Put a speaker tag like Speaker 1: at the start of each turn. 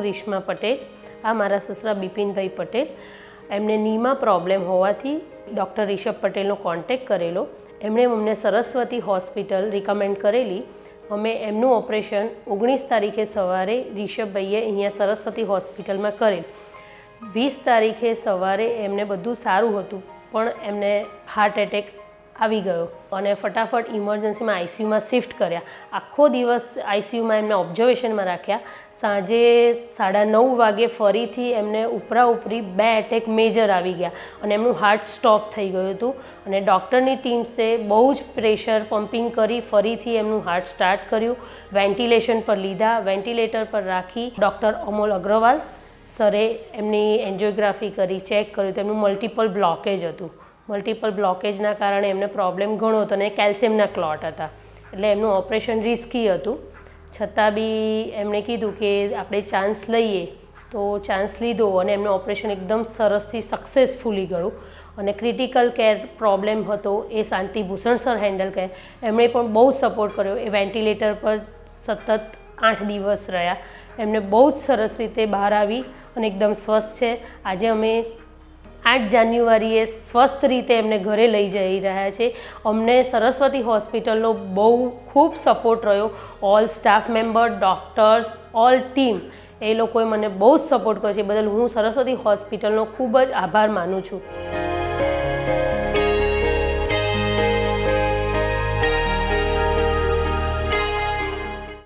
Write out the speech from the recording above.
Speaker 1: ગ્રીષ્મા પટેલ, આ મારા સસરા બિપિનભાઈ પટેલ. એમને નીમાં પ્રોબ્લેમ હોવાથી ડૉક્ટર રિષભ પટેલનો કોન્ટેક કરેલો. એમણે અમને સરસ્વતી હોસ્પિટલ રિકમેન્ડ કરેલી. અમે એમનું ઓપરેશન ઓગણીસ તારીખે સવારે રિષભભાઈએ અહીંયા સરસ્વતી હોસ્પિટલમાં કરેલ વીસ તારીખે સવારે એમને બધું સારું હતું, પણ એમને હાર્ટ એટેક આવી ગયો. અને ફટાફટ ઇમરજન્સીમાં આઈસીયુમાં શિફ્ટ કર્યા. આખો દિવસ આઈસીયુમાં એમને ઓબ્ઝર્વેશનમાં રાખ્યા. સાંજે સાડા નવ વાગે ફરીથી એમને ઉપરા ઉપરી બે એટેક મેજર આવી ગયા. અને એમનું હાર્ટ સ્ટોપ થઈ ગયું હતું. અને ડૉક્ટરની ટીમ્સે બહુ જ પ્રેશર પમ્પિંગ કરી, ફરીથી એમનું હાર્ટ સ્ટાર્ટ કર્યું. વેન્ટિલેશન પર લીધા. વેન્ટિલેટર પર રાખી ડૉક્ટર અમોલ અગ્રવાલ સરે એમની એન્જિયોગ્રાફી કરી ચેક કર્યું. તો એમનું મલ્ટિપલ બ્લોકેજ હતું. મલ્ટિપલ બ્લોકેજના કારણે એમને પ્રોબ્લેમ ઘણો હતો અને કેલ્શિયમના ક્લોટ હતા. એટલે એમનું ઓપરેશન રિસ્કી હતું. છતાં બી એમણે કીધું કે આપણે ચાન્સ લઈએ તો ચાન્સ લીધો અને એમનું ઓપરેશન એકદમ સરસથી સક્સેસફુલી ગયું. અને ક્રિટિકલ કેર પ્રોબ્લેમ હતો એ શાંતિ ભૂષણ સર હેન્ડલ કરે. એમણે પણ બહુ જ સપોર્ટ કર્યો. એ વેન્ટિલેટર પર સતત આઠ દિવસ રહ્યા. એમને બહુ જ સરસ રીતે બહાર આવી અને એકદમ સ્વસ્થ છે. આજે અમે આઠ જાન્યુઆરીએ સ્વસ્થ રીતે એમને ઘરે લઈ જઈ રહ્યા છે. અમને સરસ્વતી હોસ્પિટલનો બહુ ખૂબ સપોર્ટ રહ્યો. All staff member doctors all team એ લોકોએ મને બહુ જ સપોર્ટ કર્યો છે. બદલ હું સરસ્વતી હોસ્પિટલનો ખૂબ જ આભાર માનું છું.